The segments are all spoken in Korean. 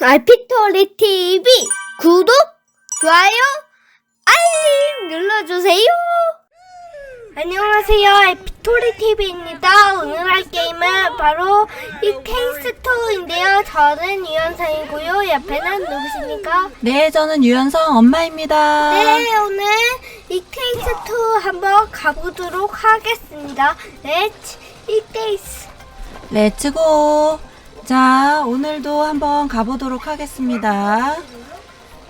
알피토리 TV 구독, 좋아요, 알림 눌러주세요. 안녕하세요, 알피토리 TV입니다. 오늘 할 게임은 바로 이 케이스 2인데요. 저는 유현상이고요. 옆에는 누구십니까? 네, 저는 유연성 엄마입니다. 네, 오늘 이 케이스 2 한번 가보도록 하겠습니다. 렛츠 이 케이스. 렛츠고. 자, 오늘도 한번 가보도록 하겠습니다.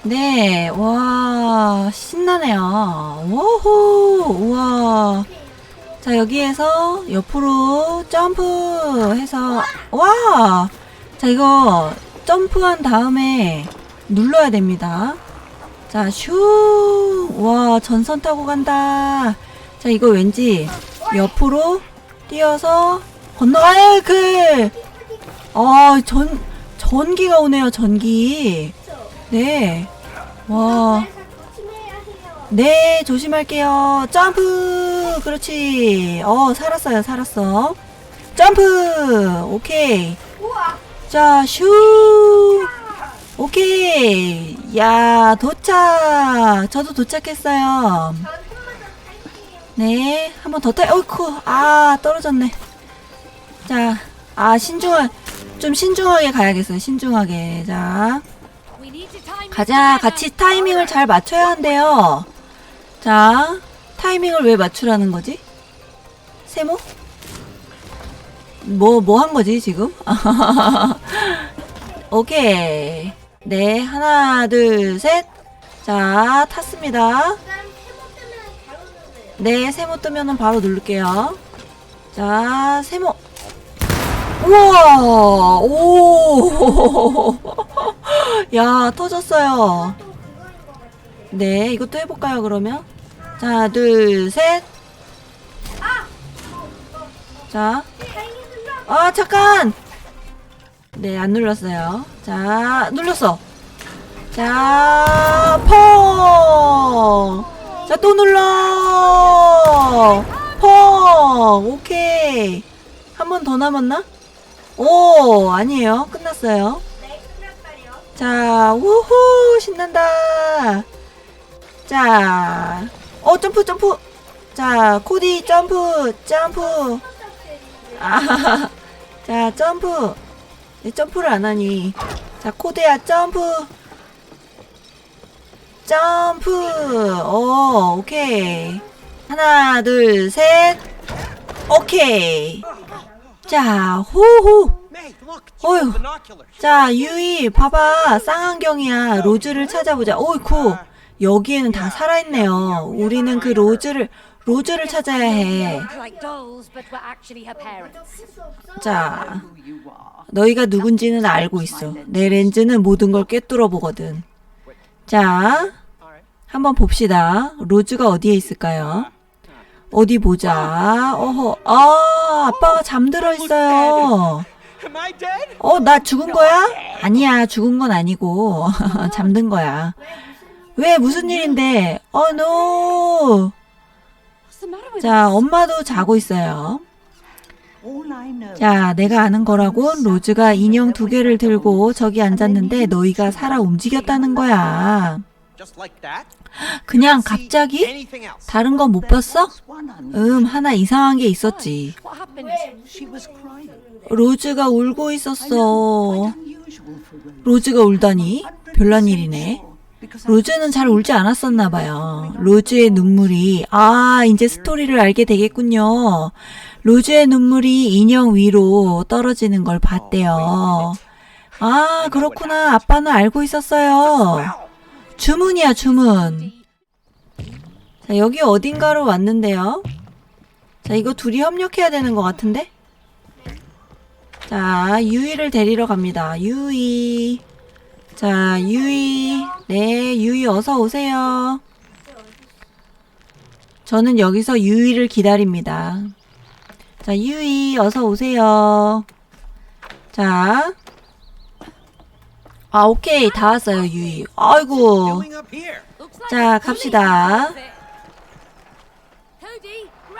네, 와, 신나네요. 오호, 우와. 자, 여기에서 옆으로 점프해서, 와! 자, 이거 점프한 다음에 눌러야 됩니다. 자, 슈! 와, 전선 타고 간다. 자, 이거 왠지 옆으로 뛰어서 건너가야 그, 아, 전, 전기가 오네요, 전기. 네. 와. 네, 조심할게요. 점프! 그렇지. 어, 살았어요, 살았어. 점프! 오케이. 자, 슈! 오케이. 야, 도착! 저도 도착했어요. 네, 한 번 더 타, 어이쿠, 아, 떨어졌네. 자, 아, 신중한, 좀 신중하게 가야겠어요, 신중하게. 자, 가자. 같이 타이밍을 잘 맞춰야 한대요. 자, 타이밍을 왜 맞추라는 거지? 세모? 뭐, 뭐 한 거지, 지금? 오케이. 네, 하나, 둘, 셋. 자, 탔습니다. 네, 세모 뜨면은 바로 누를게요. 자, 세모. 우와! 오! 야, 터졌어요. 네, 이것도 해볼까요, 그러면? 자, 둘, 셋. 자. 아, 잠깐! 네, 안 눌렀어요. 자, 눌렀어. 자, 펑! 자, 또 눌러! 펑! 오케이. 한 번 더 남았나? 오, 아니에요. 끝났어요. 자, 우후, 신난다. 자, 어, 점프, 점프. 자, 코디, 점프, 점프. 아, 자, 점프. 왜 점프를 안 하니? 자, 코드야, 점프. 점프. 오, 오케이. 하나, 둘, 셋. 오케이. 자, 호호. 어휴. 자, 유이, 봐봐. 쌍안경이야. 로즈를 찾아보자. 오이쿠. 여기에는 다 살아있네요. 우리는 그 로즈를, 로즈를 찾아야 해. 자, 너희가 누군지는 알고 있어. 내 렌즈는 모든 걸 꿰뚫어 보거든. 자, 한번 봅시다. 로즈가 어디에 있을까요? 어디 보자. 어허, 아, 아빠가 잠들어 있어요. 어, 나 죽은 거야? 아니야, 죽은 건 아니고. 잠든 거야. 왜, 무슨 일인데? 어, 노! With 자, 엄마도 자고 있어요. 자, 내가 아는 거라곤 로즈가 인형 두 개를 들고 저기 앉았는데 너희가 살아 움직였다는 거야. Just like that? 그냥 갑자기? 다른 건 못 봤어? 음, 하나 이상한 게 있었지. 로즈가 울고 있었어. 로즈가 울다니? 별난 일이네. 로즈는 잘 울지 않았었나 봐요. 로즈의 눈물이, 아, 이제 스토리를 알게 되겠군요. 로즈의 눈물이 인형 위로 떨어지는 걸 봤대요. 아, 그렇구나. 아빠는 알고 있었어요. 주문이야, 주문. 자, 여기 어딘가로 왔는데요. 자, 이거 둘이 협력해야 되는 것 같은데? 자, 유이를 데리러 갑니다. 유이. 자, 유이. 네, 유이 어서 오세요. 저는 여기서 유이를 기다립니다. 자, 유이 어서 오세요. 자. 아, 오케이. 다 왔어요, 유이. 아이고. 자. 갑시다.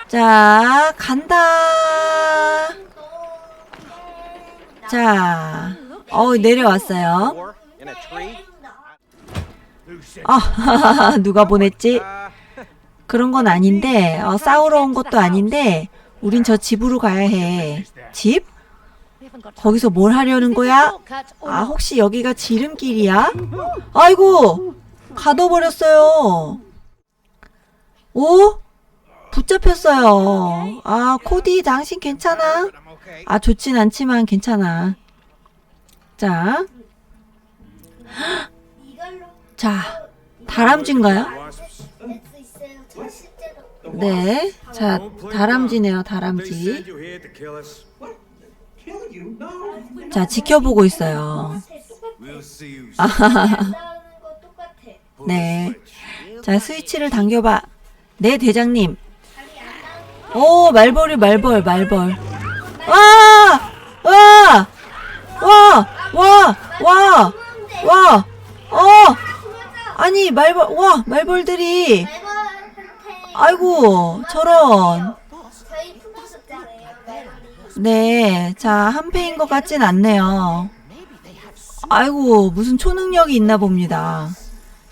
자, 간다. 자, 어, 내려왔어요. 아, 누가 보냈지? 그런 건 아닌데, 어, 싸우러 온 것도 아닌데, 우린 저 집으로 가야 해. 집? 거기서 뭘 하려는 거야? 아. 혹시 여기가 지름길이야? 아이고, 가둬버렸어요. 오? 붙잡혔어요. 아, 코디, 당신 괜찮아? 아, 좋진 않지만 괜찮아. 자, 자, 다람쥐인가요? 네. 자, 다람쥐네요, 다람쥐. 자, 지켜보고 있어요. 똑같아. 네. 자, 스위치를 당겨봐. 네, 대장님. 오, 말벌이 말벌, 말벌. 와! 와! 와! 와! 와! 와! 어! 아니, 말벌, 와! 말벌들이. 아이고, 저런. 네. 자, 한패인 것 같진 않네요. 아이고, 무슨 초능력이 있나 봅니다.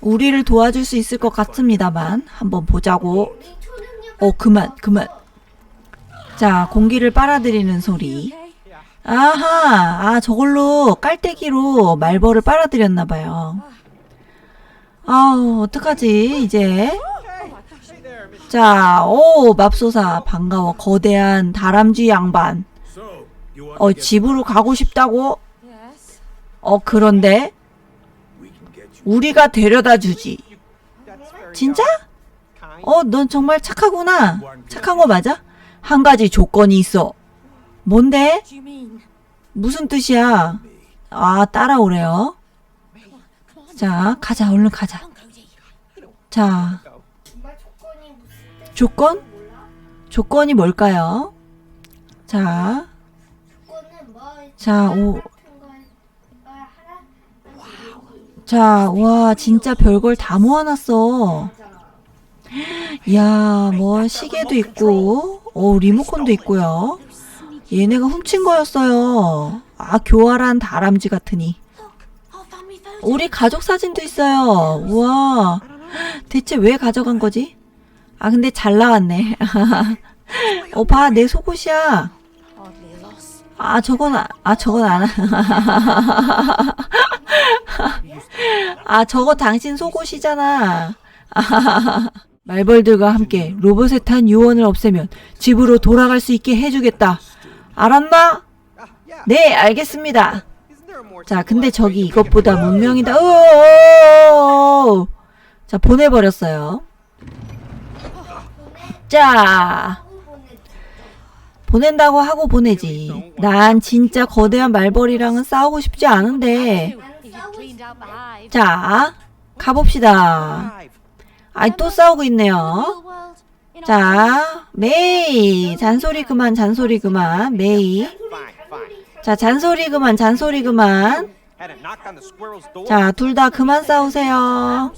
우리를 도와줄 수 있을 것 같습니다만, 한번 보자고. 어, 그만, 그만. 자, 공기를 빨아들이는 소리. 아하, 아, 저걸로 깔때기로 말벌을 빨아들였나봐요. 아우, 어떡하지, 이제. 자, 오, 맙소사, 반가워. 거대한 다람쥐 양반. 어, 집으로 가고 싶다고? 어, 그런데. 우리가 데려다 주지. 진짜? 어, 넌 정말 착하구나. 착한 거 맞아? 한 가지 조건이 있어. 뭔데? 무슨 뜻이야? 아, 따라오래요. 자, 가자, 얼른 가자. 자, 조건? 조건이 뭘까요? 자, 자, 오. 자, 와, 진짜 별걸 다 모아놨어. 이야, 뭐, 시계도 있고, 오, 리모컨도 있고요. 얘네가 훔친 거였어요. 아, 교활한 다람쥐 같으니. 우리 가족 사진도 있어요. 우와. 대체 왜 가져간 거지? 아, 근데 잘 나왔네. 어, 봐, 내 속옷이야. 아, 저건, 아, 아, 저건 안, 아, 저거 당신 속옷이잖아. 말벌들과 함께 로봇에 탄 유언을 없애면 집으로 돌아갈 수 있게 해주겠다. 알았나? 네, 알겠습니다. 자, 근데 저기 이것보다 문명이다. 자, 보내버렸어요. 자, 보낸다고 하고 보내지. 난 진짜 거대한 말벌이랑은 싸우고 싶지 않은데. 자, 가봅시다. 아이, 또 싸우고 있네요. 자, 메이. 잔소리 그만, 잔소리 그만. 메이. 자, 잔소리 그만, 잔소리 그만. 자, 둘 다 그만 싸우세요.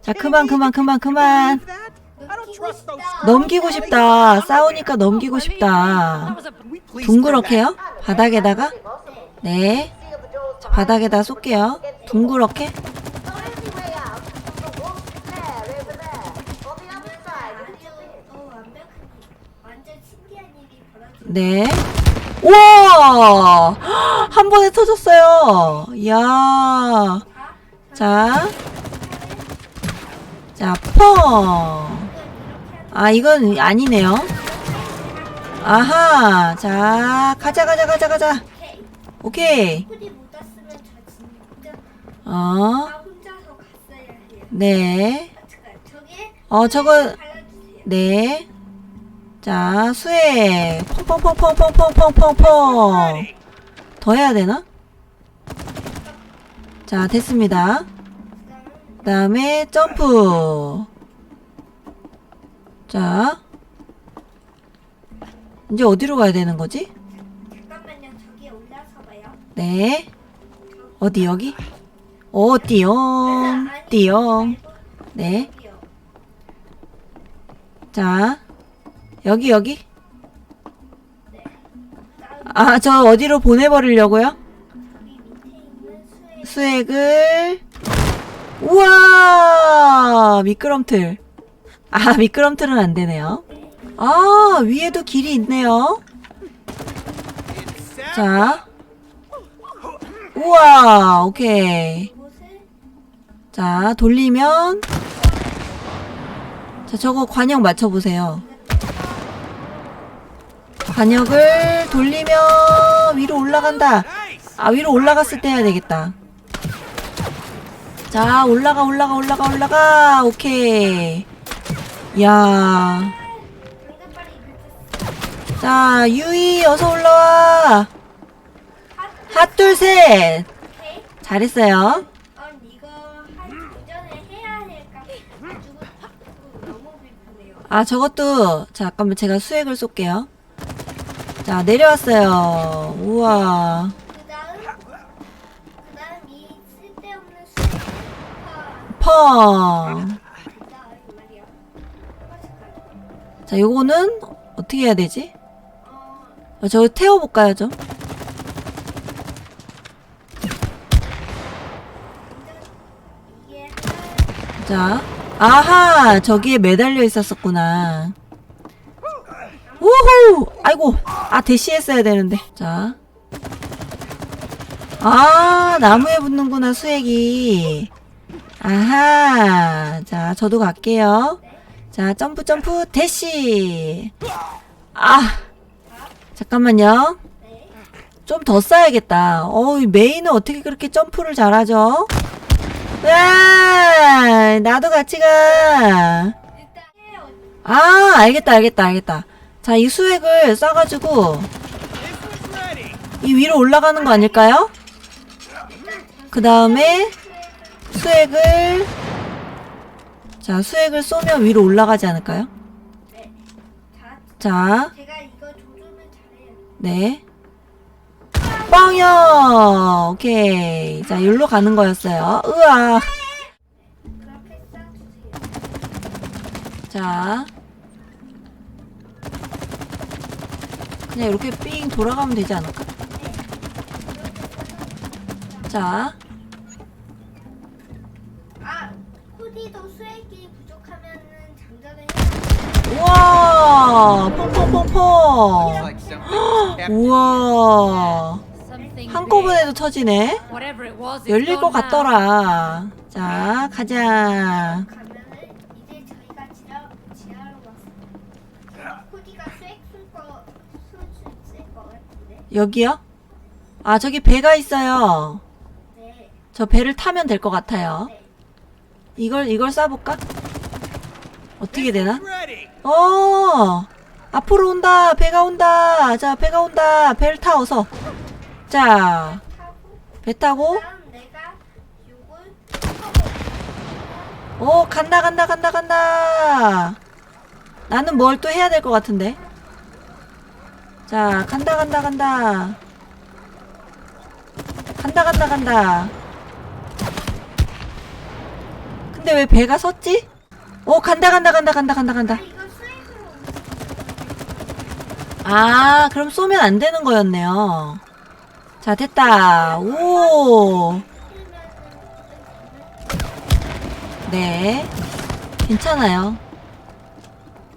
자, 그만? 그만, 그만, 그만. 넘기고 싶다. 싸우니까 넘기고 싶다. 둥그렇게요? 바닥에다가? 네. 자, 바닥에다 쏠게요. 둥그렇게? 네. 우와! 한 번에 터졌어요. 이야. 자. 자, 펑. 아, 이건 아니네요. 아하. 자, 가자, 가자, 가자, 가자. 오케이. 어, 해요. 네. 어, 저거. 네. 자, 수액. 펑펑펑펑펑펑펑펑펑. 더 해야 되나? 자, 됐습니다. 그 다음에 점프. 자. 이제 어디로 가야 되는 거지? 잠깐만요. 저기 올라서 봐요. 네. 어디, 여기? 오, 띠용. 띠용. 네. 여기요. 자. 여기, 여기. 아, 저 어디로 보내 버리려고요? 여기 밑에 있는 수에 수액을 우와 미끄럼틀 아 미끄럼틀은 안 되네요. 아 위에도 길이 있네요. 자. 우와 오케이. 자 돌리면. 자 저거 관역 맞춰보세요. 관역을 돌리면 위로 올라간다. 아 위로 올라갔을 때 해야 되겠다. 자 올라가 올라가 올라가 올라가. 오케이 야. 자, 유이 어서 올라와. 핫둘셋. 오케이. 잘했어요. 아, 저것도 자, 잠깐만 제가 수액을 쏠게요. 자, 내려왔어요. 우와. 펑. 자, 요거는 어떻게 해야 되지? 어, 어, 저거 태워볼까요, 좀? 자, 아하, 저기에 매달려 있었었구나. 우후! 아이고, 아, 대시했어야 되는데. 자. 아, 나무에 붙는구나, 수액이. 아하. 자, 저도 갈게요. 자, 점프, 점프, 대시. 아, 잠깐만요. 네. 좀더 쌓야겠다. 어우, 메이는 어떻게 그렇게 점프를 잘하죠? 야, 나도 같이 가. 아, 알겠다, 알겠다, 알겠다. 자, 이 수액을 싸가지고 이 위로 올라가는 거 아닐까요? 그 다음에 수액을 자, 수액을 쏘면 위로 올라가지 않을까요? 자, 자, 제가 이거 조준을 잘해요. 네. 빵이요! 오케이. 자, 여기로 가는 거였어요. 으아! 자. 그냥 이렇게 삥 돌아가면 되지 않을까? 자. 우와! 퐁퐁퐁퐁! 우와! 한꺼번에도 터지네? 열릴 것. 같더라. 자, 가자. 가면은 이제 저희가 지하, 지하로 왔어요. 후디가 수액 쏠거 쏠수 있을 것 같은데. 여기요? 아, 저기 배가 있어요. 네. 저 배를 타면 될 것 같아요. 이걸, 이걸 쏴볼까? 어떻게 되나? 어! 앞으로 온다! 배가 온다! 자, 배가 온다! 배를 타, 어서! 자, 배 타고, 오, 간다, 간다, 간다, 간다! 나는 뭘 또 해야 될 것 같은데? 자, 간다, 간다, 간다! 간다, 간다, 간다! 근데 왜 배가 섰지? 오, 간다, 간다, 간다, 간다, 간다, 간다! 아, 그럼 쏘면 안 되는 거였네요. 자, 됐다. 오. 네. 괜찮아요.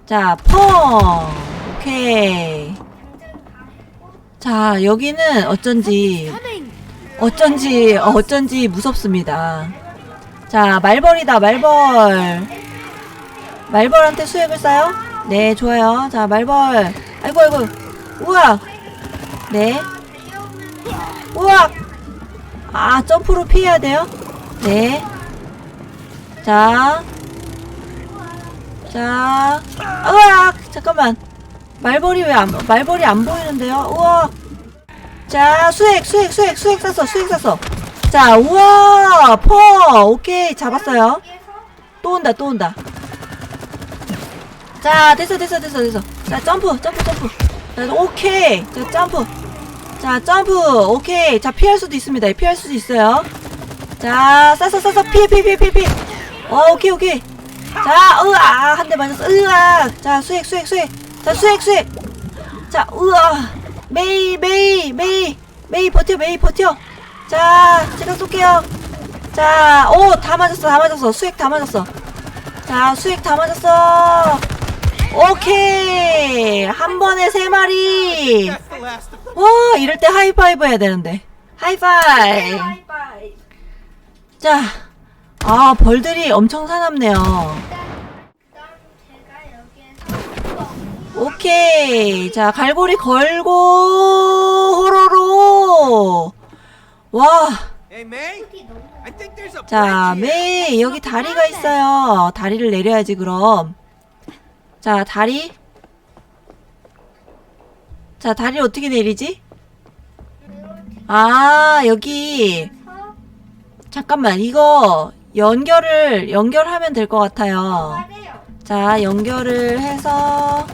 자, 펑. 오케이. 자, 여기는 어쩐지. 어쩐지, 어쩐지 무섭습니다. 자, 말벌이다, 말벌. 말벌한테 수액을 쏴요? 네, 좋아요. 자, 말벌. 아이고, 아이고. 우와. 네. 우와. 아, 점프로 피해야 돼요? 네. 자. 자. 으악! 잠깐만. 말벌이 왜 안, 말벌이 안 보이는데요? 우와. 자, 수액, 수액, 수액, 수액 쐈어, 수액 쐈어. 자, 우와! 퍼! 오케이, 잡았어요. 또 온다, 또 온다. 자, 됐어, 됐어, 됐어, 됐어. 자, 점프, 점프, 점프. 자, 오케이. 자, 점프. 자, 점프. 오케이. 자, 피할 수도 있습니다. 피할 수도 있어요. 자, 싸서, 싸서, 피해, 피해, 피해, 피해, 피해. 어, 오케이, 오케이. 자, 으아, 한 대 맞았어. 으아. 자, 수액, 수액, 수액. 자, 수액, 수액. 자, 으아. 메이, 메이, 메이. 메이 버텨, 메이 버텨. 자, 제가 쏠게요. 자, 오, 다 맞았어, 다 맞았어. 수액 다 맞았어. 자, 수액 다 맞았어. 오케이. 한 번에 세 마리. 와, 이럴 때 하이파이브 해야 되는데. 하이파이브. 바이바이. 자, 아, 벌들이 엄청 사납네요. 오케이. 자, 갈고리 걸고, 호로로. 와. 자. 메이, 여기 다리가 있어요. 다리를 내려야지, 그럼. 자, 다리. 자, 다리 어떻게 내리지? 아, 여기. 잠깐만, 이거 연결을, 연결하면 될 것 같아요. 자, 연결을 해서.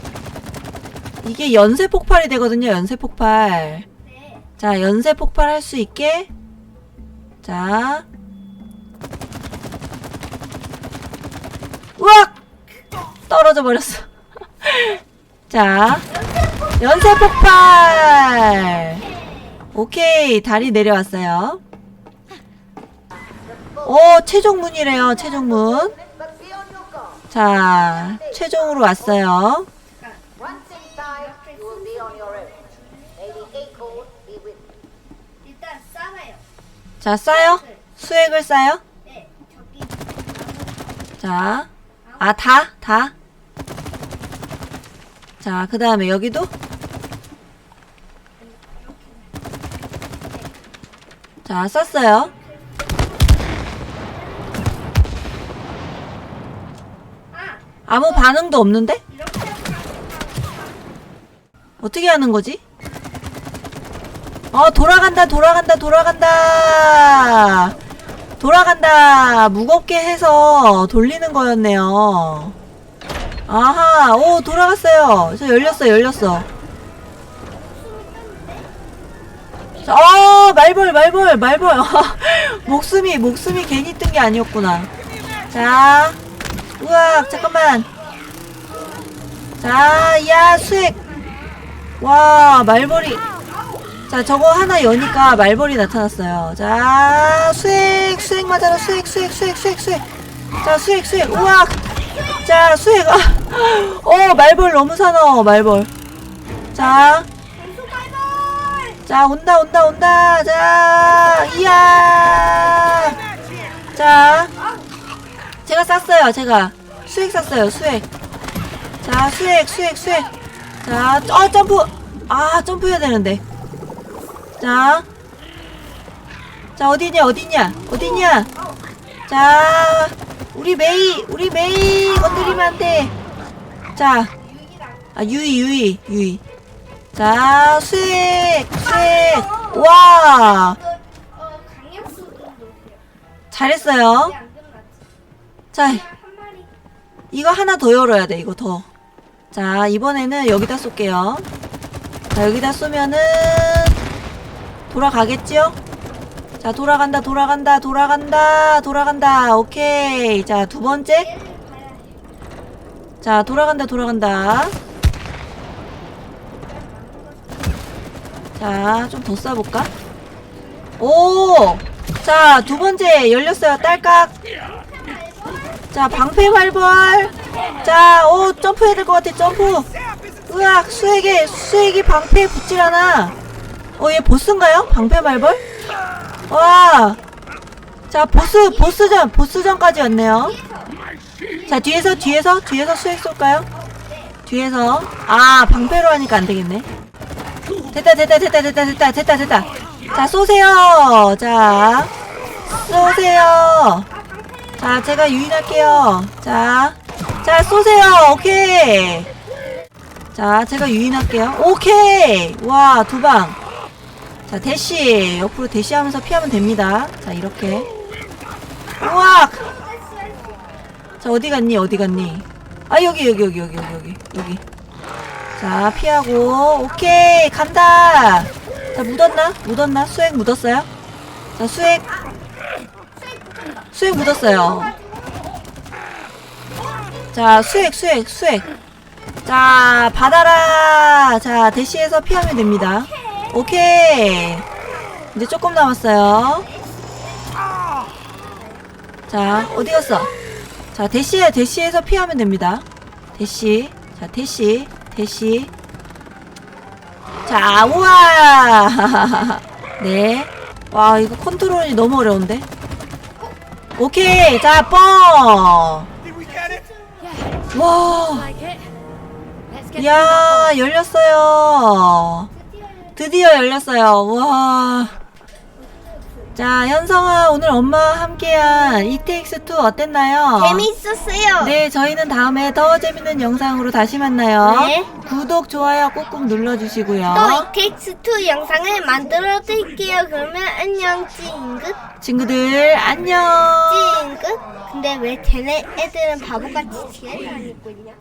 이게 연쇄 폭발이 되거든요, 연쇄 폭발. 네. 자, 연쇄 폭발할 수 있게. 자. 우악! 떨어져 버렸어. 자. 연쇄 폭발! 오케이, 다리 내려왔어요. 오, 최종문이래요, 최종문. 자, 최종으로 왔어요. 자, 싸요? 수액을 싸요? 자, 아, 다, 다. 자, 그 다음에 여기도. 자, 쌌어요. 아 아무 반응도 없는데? 어떻게 하는 거지? 어, 돌아간다, 돌아간다, 돌아간다. 돌아간다. 무겁게 해서 돌리는 거였네요. 아하, 오, 돌아갔어요. 저 열렸어, 열렸어. 자, 어, 말벌, 말벌, 말벌. 목숨이, 목숨이 괜히 뜬 게 아니었구나. 자, 우와, 잠깐만. 자, 야, 수액. 와, 말벌이. 자, 저거 하나 여니까 말벌이 나타났어요. 자, 수액, 수액 맞아라. 수액, 수액, 수액, 수액, 수액. 자, 수액, 수액. 우와. 자. 아, 어, 말벌 너무 사나워, 말벌. 자, 자, 온다, 온다, 온다. 자, 이야. 자, 제가 쌌어요, 제가. 수액 쌌어요, 수액. 자, 수액, 수액, 수액. 자, 어, 점프. 아, 점프해야 되는데. 자. 자, 어디냐, 어디냐, 어디냐. 자, 우리 메이, 우리 메이 건드리면 안 돼. 자, 아, 유이, 유이, 유이. 자, 수액, 수액. 와. 잘했어요. 자. 이거 하나 더 열어야 돼, 이거 더. 자, 이번에는 여기다 쏠게요. 자, 여기다 쏘면은, 돌아가겠지요? 자, 돌아간다, 돌아간다, 돌아간다, 돌아간다. 오케이. 자, 두 번째. 자, 돌아간다, 돌아간다. 자, 좀 더 쏴볼까? 오! 자, 두 번째 열렸어요. 딸깍. 자, 방패 말벌. 자, 오, 점프해야 될 것 같아. 점프. 으악, 수액에, 수액이 방패에 붙질 않아. 어, 얘 보스인가요? 방패 말벌? 와. 자, 보스, 보스전, 보스전까지 왔네요. 자, 뒤에서, 뒤에서, 뒤에서 수액 쏠까요? 뒤에서. 아, 방패로 하니까 안 되겠네. 됐다, 됐다, 됐다, 됐다, 됐다, 됐다, 됐다. 자, 쏘세요. 자, 쏘세요. 자, 제가 유인할게요. 자, 자, 쏘세요. 오케이. 자, 제가 유인할게요. 오케이. 와, 두 방. 자, 대시. 옆으로 대시하면서 피하면 됩니다. 자, 이렇게. 우와! 자, 어디 갔니? 어디 갔니? 아, 여기, 여기, 여기, 여기, 여기, 여기. 자, 피하고. 오케이. 간다. 자, 묻었나? 묻었나? 수액 묻었어요? 자, 수액. 수액 묻었어요. 자, 수액, 수액, 수액. 자, 받아라. 자, 대시해서 피하면 됩니다. 오케이. 이제 조금 남았어요. 자, 어디 갔어? 자, 대시에, 대시에서 피하면 됩니다. 대시. 자, 대시, 대시. 자, 우와! 네. 와, 이거 컨트롤이 너무 어려운데? 오케이! 자, 뻥! 와! 이야, 열렸어요. 드디어 열렸어요. 와. 자, 현성아, 오늘 엄마와 함께한 이테익스2 어땠나요? 재밌었어요. 네, 저희는 다음에 더 재밌는 영상으로 다시 만나요. 네. 구독, 좋아요 꾹꾹 눌러주시고요. 또 이텍스2 영상을 만들어 드릴게요. 그러면 안녕 찡긋 친구들, 안녕! 찡긋. 근데 왜 쟤네 애들은 바보같이 지랄 다니고 있냐?